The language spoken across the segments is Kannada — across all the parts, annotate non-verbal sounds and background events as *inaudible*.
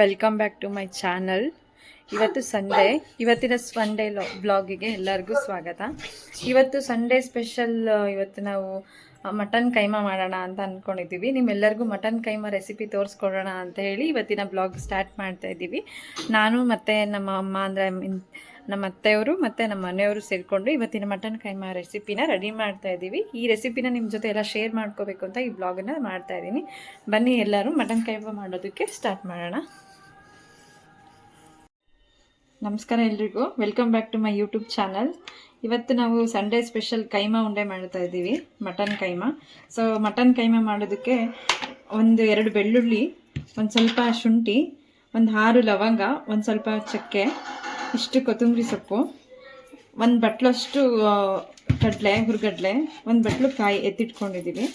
Welcome back to my channel ಇವತ್ತು ಸಂಡೇ ಇವತ್ತಿನ ಸಂಡೇ ಬ್ಲಾಗಿಗೆ ಎಲ್ಲರಿಗೂ ಸ್ವಾಗತ. ಇವತ್ತು ಸಂಡೇ ಸ್ಪೆಷಲ್ ಇವತ್ತು ನಾವು ಮಟನ್ ಕೈಮಾ ಮಾಡೋಣ ಅಂತ ಅಂದ್ಕೊಂಡಿದ್ದೀವಿ ನಿಮ್ಮೆಲ್ಲರಿಗೂ ಮಟನ್ ಕೈಮಾ ರೆಸಿಪಿ ತೋರಿಸ್ಕೊಡೋಣ ಅಂತ ಹೇಳಿ ಇವತ್ತಿನ ಬ್ಲಾಗ್ ಸ್ಟಾರ್ಟ್ ಮಾಡ್ತಾ ಇದ್ದೀವಿ. ನಾನು ಮತ್ತು ನಮ್ಮ ಅಮ್ಮ ಅಂದರೆ ನಮ್ಮ ಅತ್ತೆಯವರು ಮತ್ತು ನಮ್ಮ ಮನೆಯವರು ಸೇರಿಕೊಂಡು ಇವತ್ತಿನ ಮಟನ್ ಕೈಮಾ ರೆಸಿಪಿನ ರೆಡಿ ಮಾಡ್ತಾ ಇದ್ದೀವಿ. ಈ ರೆಸಿಪಿನ ನಿಮ್ಮ ಜೊತೆ ಎಲ್ಲ ಶೇರ್ ಮಾಡ್ಕೋಬೇಕು ಅಂತ ಈ ಬ್ಲಾಗನ್ನು ಮಾಡ್ತಾ ಇದ್ದೀನಿ. ಬನ್ನಿ ಎಲ್ಲರೂ ಮಟನ್ ಕೈಮಾ ಮಾಡೋದಕ್ಕೆ ಸ್ಟಾರ್ಟ್ ಮಾಡೋಣ. ನಮಸ್ಕಾರ ಎಲ್ರಿಗೂ. Welcome back to my YouTube channel ಇವತ್ತು ನಾವು ಸಂಡೇ ಸ್ಪೆಷಲ್ ಕೈಮಾ ಉಂಡೆ ಮಾಡ್ತಾ ಇದ್ದೀವಿ mutton keema. So mutton keema ಮಾಡೋದಕ್ಕೆ ಒಂದು ಎರಡು ಬೆಳ್ಳುಳ್ಳಿ, ಒಂದು ಸ್ವಲ್ಪ ಶುಂಠಿ, ಒಂದು ಆರು ಲವಂಗ, ಒಂದು ಸ್ವಲ್ಪ ಚಕ್ಕೆ, ಇಷ್ಟು ಕೊತ್ತಂಬರಿ ಸೊಪ್ಪು, ಒಂದು ಬಟ್ಲಷ್ಟು ಕಡಲೆ, ಹುರ್ಗಡ್ಲೆ, ಒಂದು ಬಟ್ಲು ಕಾಯಿ ಎತ್ತಿಟ್ಕೊಂಡಿದ್ದೀವಿ.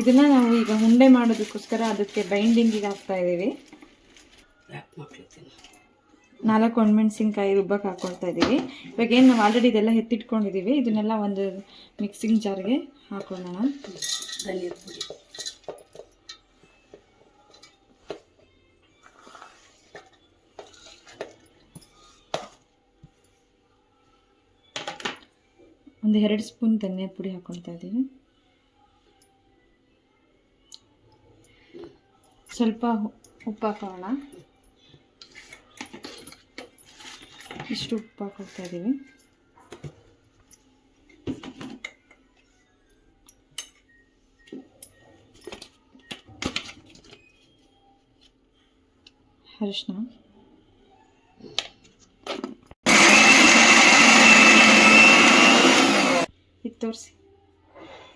ಇದನ್ನು ನಾವು ಈಗ ಉಂಡೆ ಮಾಡೋದಕ್ಕೋಸ್ಕರ ಅದಕ್ಕೆ ಬೈಂಡಿಂಗಿಗೆ ಹಾಕ್ತಾ ಇದ್ದೀವಿ. ನಾಲ್ಕು ಒಣಮೆಣ್ಸಿನ್ಕಾಯಿ ರುಬ್ಬಕ್ಕೆ ಹಾಕ್ಕೊಳ್ತಾ ಇದ್ದೀವಿ. ಇವಾಗ ಏನು ನಾವು ಆಲ್ರೆಡಿ ಇದೆಲ್ಲ ಎತ್ತಿಟ್ಕೊಂಡಿದ್ದೀವಿ ಇದನ್ನೆಲ್ಲ ಒಂದು ಮಿಕ್ಸಿಂಗ್ ಜಾರ್ಗೆ ಹಾಕೊಳ್ಳೋಣ. ಧನಿಯಾ ಪುಡಿ ಒಂದು ಎರಡು ಸ್ಪೂನ್ ಧನಿಯಾ ಪುಡಿ ಹಾಕ್ಕೊಳ್ತಾ ಇದ್ದೀವಿ. ಸ್ವಲ್ಪ ಉಪ್ಪು ಹಾಕೋಣ. ಇಷ್ಟು ಉಪ್ಪು ಹಾಕೊಳ್ತಾ ಇದ್ದೀವಿ ಅರಿಶಿನ. ಇದು ತೋರಿಸಿ.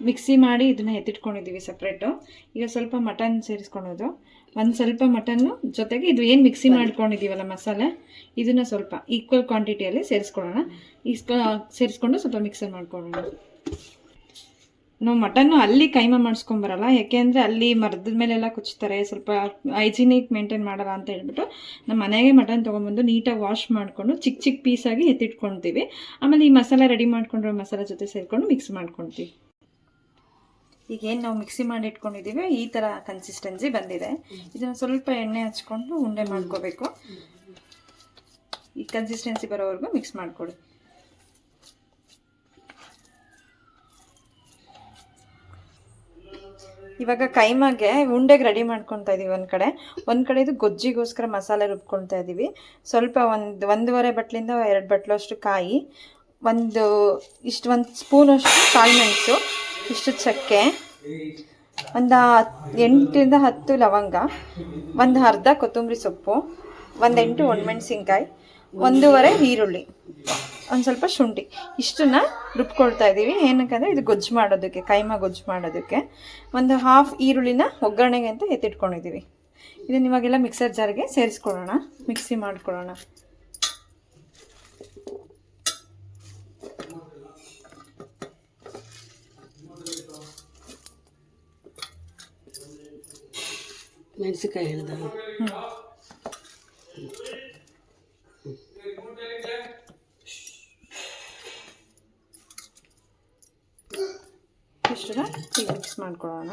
ಮಿಕ್ಸಿ ಮಾಡಿ ಇದನ್ನ ಎತ್ತಿಟ್ಕೊಂಡಿದ್ದೀವಿ ಸಪ್ರೇಟು ಈಗ ಸ್ವಲ್ಪ ಮಟನ್ ಸೇರಿಸ್ಕೊಳೋದು ಒಂದು ಸ್ವಲ್ಪ ಮಟನ್ನು ಜೊತೆಗೆ ಇದು ಏನು ಮಿಕ್ಸಿ ಮಾಡ್ಕೊಂಡಿದ್ದೀವಲ್ಲ ಮಸಾಲೆ? ಇದನ್ನು ಸ್ವಲ್ಪ ಈಕ್ವಲ್ ಕ್ವಾಂಟಿಟಿಯಲ್ಲಿ ಸೇರಿಸ್ಕೊಳ್ಳೋಣ. ಇಸ್ಕೊ ಸೇರಿಸ್ಕೊಂಡು ಸ್ವಲ್ಪ ಮಿಕ್ಸರ್ ಮಾಡ್ಕೊಳ್ಳೋಣ. ನಾವು ಮಟನ್ನು ಅಲ್ಲಿ ಕೈಮ ಮಾಡಿಸ್ಕೊಂಬರಲ್ಲ ಯಾಕೆಂದರೆ ಅಲ್ಲಿ ಮರದ ಮೇಲೆಲ್ಲ ಕುಚ್ತಾರೆ ಸ್ವಲ್ಪ ಹೈಜಿನಿಕ್ ಮೇಂಟೈನ್ ಮಾಡಲ್ಲ ಅಂತ ಹೇಳ್ಬಿಟ್ಟು ನಮ್ಮ ಮನೆಗೆ ಮಟನ್ ತೊಗೊಂಬಂದು ನೀಟಾಗಿ ವಾಶ್ ಮಾಡಿಕೊಂಡು ಚಿಕ್ಕ ಚಿಕ್ಕ ಪೀಸಾಗಿ ಎತ್ತಿಟ್ಕೊಳ್ತೀವಿ ಆಮೇಲೆ ಈ ಮಸಾಲೆ ರೆಡಿ ಮಾಡ್ಕೊಂಡಿರೋ ಮಸಾಲೆ ಜೊತೆ ಸೇರಿಕೊಂಡು ಮಿಕ್ಸ್ ಮಾಡ್ಕೊಳ್ತೀವಿ ಈಗ ಏನು ನಾವು ಮಿಕ್ಸಿ ಮಾಡಿ ಇಟ್ಕೊಂಡಿದ್ದೀವಿ ಈ ಥರ ಕನ್ಸಿಸ್ಟೆನ್ಸಿ ಬಂದಿದೆ. ಇದನ್ನು ಸ್ವಲ್ಪ ಎಣ್ಣೆ ಹಚ್ಕೊಂಡು ಉಂಡೆ ಮಾಡ್ಕೋಬೇಕು. ಈ ಕನ್ಸಿಸ್ಟೆನ್ಸಿ ಬರೋವರೆಗೂ ಮಿಕ್ಸ್ ಮಾಡಿಕೊಡಿ. ಇವಾಗ ಕೈಮಾಗೆ ಉಂಡೆಗೆ ರೆಡಿ ಮಾಡ್ಕೊತಾ ಇದೀವಿ ಒಂದು ಕಡೆ. ಒಂದು ಕಡೆ ಇದು ಗೊಜ್ಜಿಗೋಸ್ಕರ ಮಸಾಲೆ ರುಬ್ಕೊಳ್ತಾ ಇದ್ದೀವಿ ಸ್ವಲ್ಪ ಒಂದು ಒಂದೂವರೆ ಬಟ್ಲಿಂದ ಎರಡು ಬಟ್ಲಷ್ಟು ಕಾಯಿ. ಒಂದು, ಇಷ್ಟು ಒಂದು ಸ್ಪೂನಷ್ಟು ಕಾಳು ಮೆಣಸು, ಇಷ್ಟು ಚಕ್ಕೆ, ಒಂದು ಎಂಟರಿಂದ ಹತ್ತು ಲವಂಗ, ಒಂದು ಅರ್ಧ ಕೊತ್ತಂಬರಿ ಸೊಪ್ಪು, ಒಂದು ಎಂಟು ಒಣಮೆಣ್ಸಿನ್ಕಾಯಿ, ಒಂದೂವರೆ ಈರುಳ್ಳಿ, ಒಂದು ಸ್ವಲ್ಪ ಶುಂಠಿ. ಇಷ್ಟನ್ನ ರುಬ್ಕೊಳ್ತಾ ಇದ್ದೀವಿ ಏನಕ್ಕಂದರೆ ಇದು ಗೊಜ್ಜು ಮಾಡೋದಕ್ಕೆ, ಕೈಮಾ ಗೊಜ್ಜು ಮಾಡೋದಕ್ಕೆ. ಒಂದು ಹಾಫ್ ಈರುಳ್ಳಿನ ಒಗ್ಗರಣೆಗೆ ಅಂತ ಎತ್ತಿಟ್ಕೊಂಡಿದ್ದೀವಿ ಇದನ್ನ ಇವಾಗೆಲ್ಲ ಮಿಕ್ಸರ್ ಜಾರ್ಗೆ ಸೇರಿಸ್ಕೊಳ್ಳೋಣ, ಮಿಕ್ಸಿ ಮಾಡ್ಕೊಳ್ಳೋಣ. ಮೆಣಸಿನ್ಕಾಯಿ ಹೇಳ್ದ. ಇಷ್ಟನ್ನ ಮಿಕ್ಸ್ ಮಾಡ್ಕೊಳ್ಳೋಣ.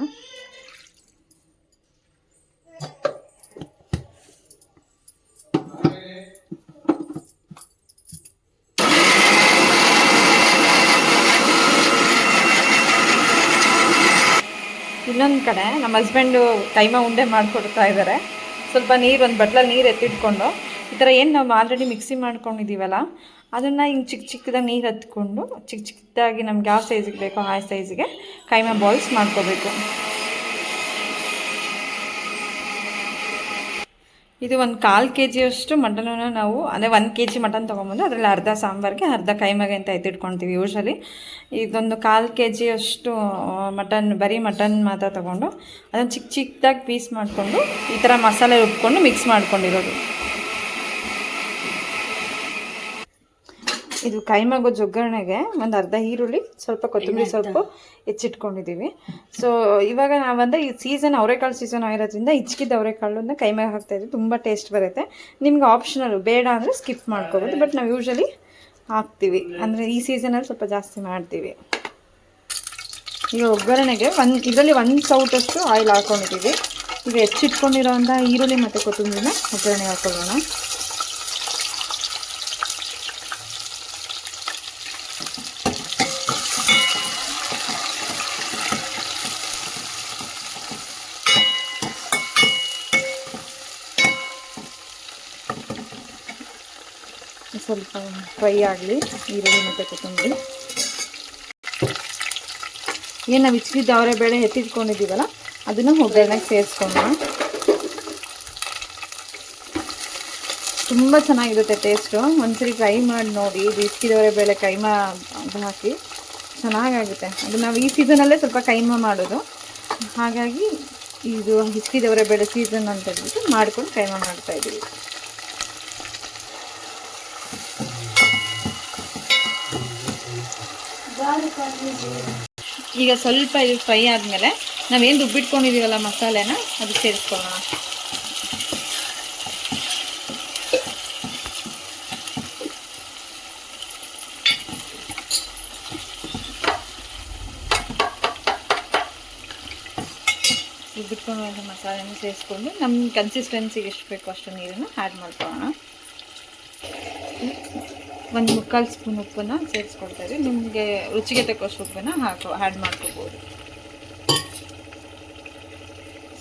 ಇನ್ನೊಂದು ಕಡೆ ನಮ್ಮ ಹಸ್ಬೆಂಡು ಟೈಮ ಉಂಡೆ ಮಾಡಿಕೊಡ್ತಾ ಇದ್ದಾರೆ ಸ್ವಲ್ಪ ನೀರು ಒಂದು ಬಟ್ಲಲ್ಲಿ ನೀರು ಎತ್ತಿಟ್ಕೊಂಡು, ಈ ಥರ ಏನು ನಾವು ಆಲ್ರೆಡಿ ಮಿಕ್ಸಿ ಮಾಡ್ಕೊಂಡಿದ್ದೀವಲ್ಲ ಅದನ್ನು ಹಿಂಗೆ ಚಿಕ್ಕ ಚಿಕ್ಕದಾಗಿ ನೀರು ಹತ್ಕೊಂಡು ಚಿಕ್ಕ ಚಿಕ್ಕದಾಗಿ ನಮ್ಗೆ ಯಾವ ಸೈಜಿಗೆ ಬೇಕೋ ಆ ಸೈಜಿಗೆ ಕೈಮಾ ಬಾಲ್ಸ್ ಮಾಡ್ಕೋಬೇಕು. ಇದು ಒಂದು ಕಾಲು ಕೆ ಜಿಯಷ್ಟು ಮಟನನ್ನು ನಾವು, ಅಂದರೆ ಒಂದು ಕೆ ಜಿ ಮಟನ್ ತೊಗೊಂಬಂದು ಅದರಲ್ಲಿ ಅರ್ಧ ಸಾಂಬಾರಿಗೆ, ಅರ್ಧ ಕೈಮಗೆ ಅಂತ ಎತ್ತಿಟ್ಕೊಳ್ತೀವಿ ಯೂಶಲಿ ಇದೊಂದು ಕಾಲು ಕೆ ಜಿಯಷ್ಟು ಮಟನ್, ಬರೀ ಮಟನ್ ಮಾತ್ರ ತೊಗೊಂಡು, ಅದನ್ನು ಚಿಕ್ಕ ಚಿಕ್ಕದಾಗಿ ಪೀಸ್ ಮಾಡಿಕೊಂಡು, ಈ ಥರ ಮಸಾಲೆ ರುಬ್ಕೊಂಡು ಮಿಕ್ಸ್ ಮಾಡ್ಕೊಂಡಿರೋದು. ಇದು ಕೈಮಗೋ ಜೊಗ್ಗರಣೆಗೆ ಒಗ್ಗರಣೆಗೆ ಒಂದು ಅರ್ಧ ಈರುಳ್ಳಿ ಸ್ವಲ್ಪ ಕೊತ್ತಂಬರಿ ಸೊಪ್ಪು ಹೆಚ್ಚಿಟ್ಕೊಂಡಿದ್ದೀವಿ ಸೊ ಇವಾಗ ನಾವಂದ್ರೆ ಈ ಸೀಸನ್ ಅವರೆಕಾಳು ಸೀಸನ್ ಆಗಿರೋದ್ರಿಂದ ಹಿಚ್ಕಿದ ಅವರೆಕಾಳನ್ನ ಕೈಮಾಗ ಹಾಕ್ತಾ ಇದ್ದೀವಿ ತುಂಬ ಟೇಸ್ಟ್ ಬರುತ್ತೆ. ನಿಮ್ಗೆ ಆಪ್ಷನಲ್ ಬೇಡ ಅಂದರೆ ಸ್ಕಿಪ್ ಮಾಡ್ಕೋಬೋದು ಬಟ್ ನಾವು ಯೂಶಲಿ ಹಾಕ್ತೀವಿ. ಅಂದರೆ ಈ ಸೀಸನಲ್ಲಿ ಸ್ವಲ್ಪ ಜಾಸ್ತಿ ಮಾಡ್ತೀವಿ. ಈಗ ಒಗ್ಗರಣೆಗೆ ಒಂದು ಇದರಲ್ಲಿ ಒಂದು ಸೌಟಷ್ಟು ಆಯಿಲ್ ಹಾಕೊಂಡಿದ್ದೀವಿ ಈಗ ಹೆಚ್ಚಿಟ್ಕೊಂಡಿರೋಂಥ ಈರುಳ್ಳಿ ಮತ್ತು ಕೊತ್ತಂಬರಿನ ಒಗ್ಗರಣೆ ಹಾಕೊಳ್ಳೋಣ ಸ್ವಲ್ಪ ಫ್ರೈ ಆಗಲಿ, ಈರುಳ್ಳಿ ಮತ್ತು ಕೊತ್ತಂಬರಿ. ಏನು ನಾವು ಇಚ್ಚಿದ ಅವರೆ ಬೇಳೆ ಎತ್ತಿಟ್ಕೊಂಡಿದ್ದೀವಲ್ಲ, ಅದನ್ನು ಒಗ್ಗರಣೆಗೆ ಸೇರಿಸ್ಕೊಳ್ಳೋಣ ತುಂಬ ಚೆನ್ನಾಗಿರುತ್ತೆ ಟೇಸ್ಟು ಒಂದ್ಸರಿ ಟ್ರೈ ಮಾಡಿ ನೋಡಿ, ಇದು ಇಚ್ಚಿದವರೆ ಬೇಳೆ ಕೈಮಾ ಹಾಕಿ. ಚೆನ್ನಾಗಾಗುತ್ತೆ. ಅದು ನಾವು ಈ ಸೀಸನಲ್ಲೇ ಸ್ವಲ್ಪ ಕೈಮ ಮಾಡೋದು. ಹಾಗಾಗಿ, ಇದು ಹಿಚ್ಕಿದವರೆ ಬೇಳೆ ಸೀಸನ್ ಅಂತ ಹೇಳ್ಬಿಟ್ಟು ಮಾಡ್ಕೊಂಡು ಕೈಮ ಮಾಡ್ತಾ ಈಗ ಸ್ವಲ್ಪ ಇದು ಫ್ರೈ ಆದಮೇಲೆ ನಾವೇನು ರುಬ್ಬಿಟ್ಕೊಂಡಿದ್ದೀವಲ್ಲ ಮಸಾಲೆನ, ಅದು ಸೇರಿಸ್ಕೊಳ್ಳೋಣ. ರುಬ್ಬಿಟ್ಕೊಂಡಿರುವಂಥ ಮಸಾಲೆನ ಸೇರಿಸ್ಕೊಂಡು ನಮ್ಮ ಕನ್ಸಿಸ್ಟೆನ್ಸಿಗೆ ಎಷ್ಟು ಬೇಕೋ ಅಷ್ಟು ನೀರನ್ನು ಆ್ಯಡ್ ಮಾಡ್ಕೊಳ್ಳೋಣ. ಒಂದು ಮುಕ್ಕಾಲು ಸ್ಪೂನ್ ಉಪ್ಪನ್ನು ಸೇರಿಸ್ಕೊಳ್ತಾ ಇದ್ದೀವಿ ನಿಮಗೆ ರುಚಿಗೆ ತಕ್ಕಷ್ಟು ಉಪ್ಪನ್ನು ಹಾಕೋ ಆ್ಯಡ್ ಮಾಡ್ಕೋಬೋದು.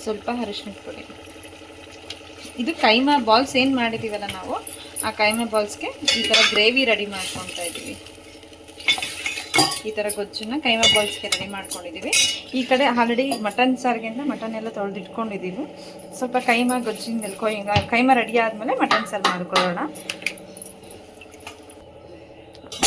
ಸ್ವಲ್ಪ ಅರಿಶಿನ ಪುಡಿ. ಇದು ಕೈಮಾ ಬಾಲ್ಸ್ ಏನು ಮಾಡಿದ್ದೀವಲ್ಲ ನಾವು? ಆ ಕೈಮಾ ಬಾಲ್ಸ್ಗೆ ಈ ಥರ ಗ್ರೇವಿ ರೆಡಿ ಮಾಡ್ಕೊತಾ ಇದ್ದೀವಿ ಈ ಥರ ಗೊಜ್ಜನ್ನ ಕೈಮಾ ಬಾಲ್ಸ್ಗೆ ರೆಡಿ ಮಾಡ್ಕೊಂಡಿದ್ದೀವಿ ಈ ಕಡೆ ಆಲ್ರೆಡಿ ಮಟನ್ ಸಾರಿಗೆಯಿಂದ ಮಟನ್ ಎಲ್ಲ ತೊಳೆದಿಟ್ಕೊಂಡಿದ್ದೀವಿ ಸ್ವಲ್ಪ ಕೈಮಾ ಗೊಜ್ಜಿನ ಹಿಂಗ ಕೈಮಾ ರೆಡಿ ಆದಮೇಲೆ ಮಟನ್ ಸಾರು ಮಾಡ್ಕೊಳ್ಳೋಣ.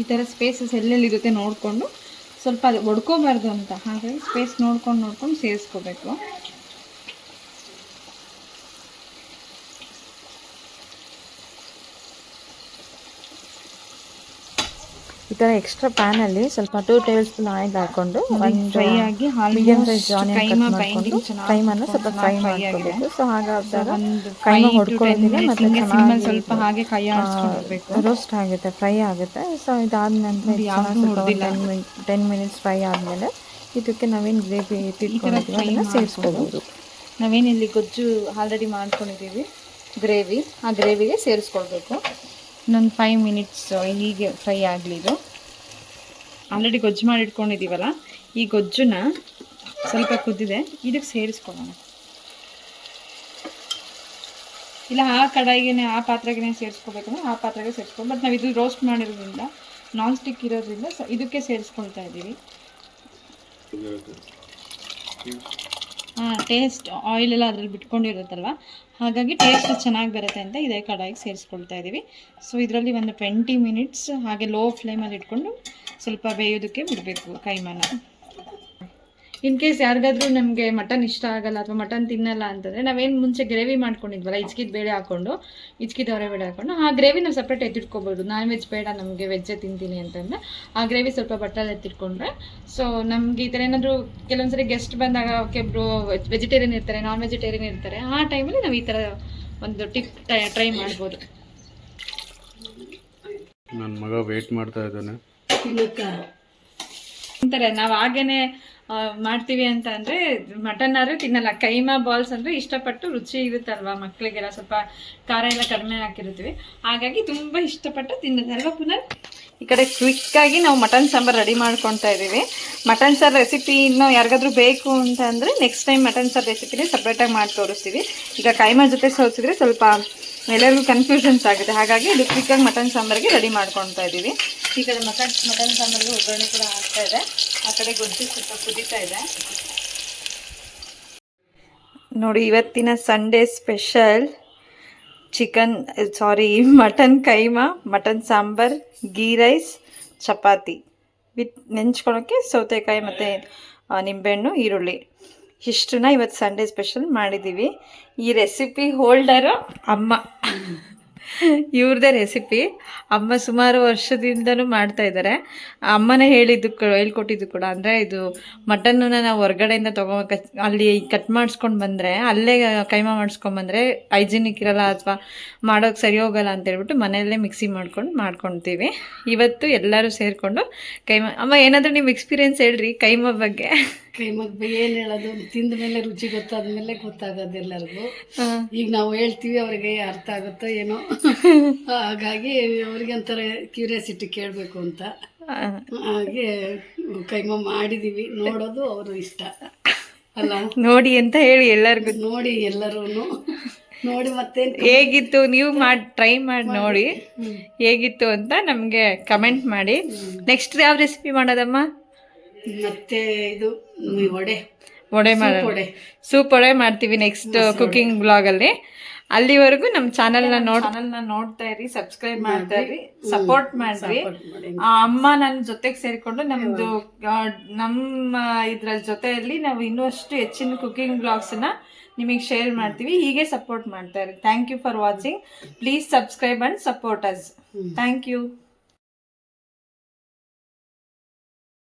ಈ ಥರ ಸ್ಪೇಸಸ್ ಎಲ್ಲೆಲ್ಲಿರುತ್ತೆ ನೋಡಿಕೊಂಡು ಸ್ವಲ್ಪ ಅದು ಒಡ್ಕೋಬಾರ್ದು ಅಂತ. ಹಾಗಾಗಿ ಸ್ಪೇಸ್ ನೋಡ್ಕೊಂಡು ನೋಡ್ಕೊಂಡು ಸೇರಿಸ್ಕೋಬೇಕು. ಈ ಥರ ಎಕ್ಸ್ಟ್ರಾ ಪ್ಯಾನಲ್ಲಿ ಸ್ವಲ್ಪ ಟೂ ಟೇಬಲ್ ಸ್ಪೂನ್ ಆಯಿಲ್ ಹಾಕೊಂಡು ಫ್ರೈ ಆಗಿ ಮೀಡಿಯಂ ಸೈಜ್ ಜಾನಿ ಮಾಡ್ಕೊಂಡು ಕೈಮನ್ನು ಸ್ವಲ್ಪ ಫ್ರೈ ಮಾಡ್ಕೋಬೇಕು ಸೊ ಹಾಗಾದಾಗ ಕೈಮ ಹೊಡ್ಕೊಳ್ಳೋದಿಲ್ಲ ಮತ್ತೆ ಸ್ವಲ್ಪ ಹಾಗೆ ಕೈ ರೋಸ್ಟ್ ಆಗುತ್ತೆ ಫ್ರೈ ಆಗುತ್ತೆ. ಸೊ ಇದಾದ ನಂತರ. Ten minute ten minutes fry ಆದಮೇಲೆ ಇದಕ್ಕೆ ನಾವೇನು ಗ್ರೇವಿ ಎತ್ತಿಟ್ಕೊಂಡಿದ್ದೀವಿ ಅದನ್ನು ಸೇರಿಸ್ಕೋಬೋದು. ನಾವೇನಿಲ್ಲಿ ಗೊಜ್ಜು ಆಲ್ರೆಡಿ ಮಾಡ್ಕೊಂಡಿದ್ದೀವಿ ಗ್ರೇವಿ ಆ ಗ್ರೇವಿಗೆ ಸೇರಿಸ್ಕೊಳ್ಬೇಕು. ಇನ್ನೊಂದು ಫೈವ್ ಮಿನಿಟ್ಸ್ ಹೀಗೆ ಫ್ರೈ ಆಗಲಿ ಇದು. ಆಲ್ರೆಡಿ ಗೊಜ್ಜು ಮಾಡಿ ಇಟ್ಕೊಂಡಿದ್ದೀವಲ್ಲ, ಈ ಗೊಜ್ಜನ್ನ ಸ್ವಲ್ಪ ಕುದ್ದಿದೆ, ಇದಕ್ಕೆ ಸೇರಿಸ್ಕೊಳ್ಳೋಣ. ಇಲ್ಲ, ಆ ಕಡಾಯಿಗೆ ಆ ಪಾತ್ರೆಗೇನೆ ಸೇರಿಸ್ಕೋಬೇಕಂದ್ರೆ ಆ ಪಾತ್ರೆಗೆ ಸೇರಿಸ್ಕೊಂಡು ಬಟ್ ನಾವು ಇದು ರೋಸ್ಟ್ ಮಾಡಿರೋದ್ರಿಂದ ನಾನ್ ಸ್ಟಿಕ್ ಇರೋದ್ರಿಂದ ಇದಕ್ಕೆ ಸೇರಿಸ್ಕೊಳ್ತಾ ಇದ್ದೀವಿ. ಟೇಸ್ಟ್ ಆಯಿಲ್ ಎಲ್ಲ ಅದ್ರಲ್ಲಿ ಬಿಟ್ಕೊಂಡಿರುತ್ತಲ್ವ? ಹಾಗಾಗಿ ಟೇಸ್ಟ್ ಚೆನ್ನಾಗಿ ಬರುತ್ತೆ ಅಂತ ಇದೇ ಕಡಾಯಿಗೆ ಸೇರಿಸ್ಕೊಳ್ತಾ ಇದ್ದೀವಿ ಸೊ ಇದರಲ್ಲಿ ಒಂದು ಟ್ವೆಂಟಿ ಮಿನಿಟ್ಸ್ ಹಾಗೆ ಲೋ ಫ್ಲೇಮಲ್ಲಿ ಇಟ್ಕೊಂಡು ಸ್ವಲ್ಪ ಬೇಯೋದಕ್ಕೆ ಬಿಡಬೇಕು ಕೈಮಾನ. ಇನ್ ಕೇಸ್ ಯಾರಿಗಾದ್ರೂ ನಮಗೆ ಮಟನ್ ಇಷ್ಟ ಆಗಲ್ಲ ಅಥವಾ ಮಟನ್ ತಿನ್ನಲ್ಲ ಅಂತಂದರೆ ನಾವೇನು ಮುಂಚೆ ಗ್ರೇವಿ ಮಾಡ್ಕೊಂಡಿದ್ವಲ್ಲ ಇಚ್ಕಿದ ಬೇಳೆ ಹಾಕೊಂಡು ಇಚ್ಕಿದವರೆ ಬೇಳೆ ಹಾಕೊಂಡು ಆ ಗ್ರೇವಿ ನಾವು ಸಪ್ರೇಟ್ ಎತ್ತಿಟ್ಕೋಬೋದು ನಾನ್ ವೆಜ್ ಬೇಡ ನಮಗೆ ವೆಜ್ಜೇ ತಿಂತೀನಿ ಅಂತಂದರೆ ಆ ಗ್ರೇವಿ ಸ್ವಲ್ಪ ಬಟ್ಟಲ್ಲಿ ಎತ್ತಿಟ್ಕೊಂಡ್ರೆ ಸೊ ನಮಗೆ ಈ ಥರ ಏನಾದರೂ ಕೆಲವೊಂದ್ಸರಿ ಗೆಸ್ಟ್ ಬಂದಾಗ ಒಬ್ಬರು ವೆಜಿಟೇರಿಯನ್ ಇರ್ತಾರೆ ನಾನ್ ವೆಜಿಟೇರಿಯನ್ ಇರ್ತಾರೆ ಆ ಟೈಮಲ್ಲಿ ನಾವು ಈ ಥರ ಒಂದು ಟಿಪ್ ಟ್ರೈ ಮಾಡ್ಬೋದು. ನನ್ನ ಮಗ ವೇಟ್ ಮಾಡ್ತಾ ಇದ್ದಾನೆ. ಅಂತಾರೆ ನಾವು ಹಾಗೇನೆ ಮಾಡ್ತೀವಿ ಅಂತ ಅಂದರೆ ಮಟನ್ ಆದ್ರೆ ತಿನ್ನಲ್ಲ. ಕೈಮಾ ಬಾಲ್ಸ್ ಅಂದರೆ ಇಷ್ಟಪಟ್ಟು ರುಚಿ ಇರುತ್ತಲ್ವಾ ಮಕ್ಕಳಿಗೆಲ್ಲ ಸ್ವಲ್ಪ ಖಾರ ಎಲ್ಲ ಕಡಿಮೆ ಹಾಕಿರ್ತೀವಿ ಹಾಗಾಗಿ ತುಂಬ ಇಷ್ಟಪಟ್ಟು ತಿನ್ನೋದಲ್ವ ಪುನಃ ಈ ಕಡೆ ಕ್ವಿಕ್ಕಾಗಿ ನಾವು ಮಟನ್ ಸಾಂಬಾರು ರೆಡಿ ಮಾಡ್ಕೊತಾ ಇದ್ದೀವಿ. ಮಟನ್ ಸಾರು ರೆಸಿಪಿ ಇನ್ನೂ ಯಾರಿಗಾದ್ರೂ ಬೇಕು ಅಂತ ಅಂದರೆ ನೆಕ್ಸ್ಟ್ ಟೈಮ್ ಮಟನ್ ಸಾರು ರೆಸಿಪಿನೇ ಸಪ್ರೇಟಾಗಿ ಮಾಡಿ ತೋರಿಸ್ತೀವಿ. ಈಗ ಕೈಮಾ ಜೊತೆ ಸೋಸಿದ್ರೆ ಸ್ವಲ್ಪ ಎಲ್ಲರಿಗೂ ಕನ್ಫ್ಯೂಷನ್ಸ್ ಆಗುತ್ತೆ. ಹಾಗಾಗಿ ಇದು ಕ್ವಿಕ್ಕಾಗಿ ಮಟನ್ ಸಾಂಬಾರಿಗೆ ರೆಡಿ ಮಾಡ್ಕೊತಾ ಇದ್ದೀವಿ. ಈ ಕಡೆ ಮಟನ್ ಮಟನ್ ಸಾಂಬಾರು ಒಗ್ಗರಣೆ ಕೂಡ ಆಗ್ತಾ ಇದೆ. ಆ ಕಡೆ ಗೊಜ್ಜು ಸ್ವಲ್ಪ ಕುದೀತಾ ಇದೆ. ನೋಡಿ, ಇವತ್ತಿನ Sunday special chicken sorry mutton keema mutton sambar ghee rice chapati with ನೆಂಚ್ಕೊಳ್ಳೋಕ್ಕೆ ಸೌತೆಕಾಯಿ ಮತ್ತು ನಿಂಬೆಹಣ್ಣು, ಈರುಳ್ಳಿ. ಇಷ್ಟನ್ನ ಇವತ್ತು ಸಂಡೇ ಸ್ಪೆಷಲ್ ಮಾಡಿದ್ದೀವಿ ಈ ರೆಸಿಪಿ ಹೋಲ್ಡರು ಅಮ್ಮ. ಇವ್ರದ್ದೇ ರೆಸಿಪಿ ಅಮ್ಮ ಸುಮಾರು ವರ್ಷದಿಂದನೂ ಮಾಡ್ತಾ ಇದ್ದಾರೆ ಅಮ್ಮನೇ ಹೇಳಿದ್ದು ಹೇಳ್ಕೊಟ್ಟಿದ್ದು ಕೂಡ. ಅಂದರೆ ಇದು ಮಟನ್ನ ನಾವು ಹೊರ್ಗಡೆಯಿಂದ ತಗೋ ಅಲ್ಲಿ ಕಟ್ ಮಾಡಿಸ್ಕೊಂಡು ಬಂದರೆ, ಅಲ್ಲೇ ಕೈಮಾ ಮಾಡಿಸ್ಕೊಂಡು ಬಂದರೆ ಹೈಜಿನಿಕ್ ಇರಲ್ಲ ಅಥವಾ ಮಾಡೋಕೆ ಸರಿ ಹೋಗಲ್ಲ ಅಂತ ಹೇಳ್ಬಿಟ್ಟು ಮನೆಯಲ್ಲೇ ಮಿಕ್ಸಿ ಮಾಡ್ಕೊಂಡು ಮಾಡ್ಕೊತೀವಿ. ಇವತ್ತು ಎಲ್ಲರೂ ಸೇರಿಕೊಂಡು ಕೈಮಾ, ಅಮ್ಮ ಏನಾದರೂ ನಿಮ್ಮ ಎಕ್ಸ್ಪೀರಿಯೆನ್ಸ್ ಹೇಳ್ರಿ ಕೈಮಾ ಬಗ್ಗೆ. ಮಗ್ ಏನು ಹೇಳೋದು ತಿಂದ ಮೇಲೆ ರುಚಿ ಗೊತ್ತಾದ್ಮೇಲೆ ಗೊತ್ತಾಗೋದು ಎಲ್ಲರಿಗೂ. ಈಗ ನಾವು ಹೇಳ್ತೀವಿ ಅವ್ರಿಗೆ ಅರ್ಥ ಆಗುತ್ತೋ ಏನೋ. *laughs* ಹಾಗಾಗಿ ಅವ್ರಿಗೆ ಒಂಥರ ಕ್ಯೂರಿಯಾಸಿಟಿ ಕೇಳಬೇಕು ಅಂತ. ಹಾಗೆ ಕೈಮ ಮಾಡಿದೀವಿ ನೋಡೋದು ಅವರು ಇಷ್ಟ. ಅಲ್ಲ? ನೋಡಿ ಅಂತ ಹೇಳಿ ಎಲ್ಲರಿಗೂ. ನೋಡಿ ಎಲ್ಲರೂ ನೋಡಿ ಮತ್ತೆ ಹೇಗಿತ್ತು ನೀವು ಮಾಡಿ ಟ್ರೈ ಮಾಡಿ ನೋಡಿ. ಹೇಗಿತ್ತು ಅಂತ ನಮಗೆ ಕಮೆಂಟ್ ಮಾಡಿ. ನೆಕ್ಸ್ಟ್ ಯಾವ ರೆಸಿಪಿ ಮಾಡೋದಮ್ಮ? ಮತ್ತೆ ಇದು ವಡೆ. ವಡೆ ಮಾಡೋಣ. ಸೂಪ್ ವಡೆ ಮಾಡ್ತೀವಿ ನೆಕ್ಸ್ಟ್ ಕುಕಿಂಗ್ ಬ್ಲಾಗಲ್ಲಿ ಅಲ್ಲಿವರೆಗೂ ನಮ್ಮ ಚಾನೆಲ್ನ ನೋಡ್ ಚಾನಲ್ನ ನೋಡ್ತಾ ಇರಿ ಸಬ್ಸ್ಕ್ರೈಬ್ ಮಾಡ್ತಾ ಇರಿ ಸಪೋರ್ಟ್ ಮಾಡ್ರಿ. ಅಮ್ಮ ನನ್ನ ಜೊತೆಗೆ ಸೇರಿಕೊಂಡು ನಮ್ದು ನಮ್ಮ ಇದ್ರ ಜೊತೆಯಲ್ಲಿ ನಾವು ಇನ್ನಷ್ಟು ಹೆಚ್ಚಿನ ಕುಕಿಂಗ್ ಬ್ಲಾಗ್ಸನ್ನ ನಿಮಗೆ ಶೇರ್ ಮಾಡ್ತೀವಿ. ಹೀಗೆ ಸಪೋರ್ಟ್ ಮಾಡ್ತಾ ಇರಿ. Thank you for watching please subscribe and support us thank you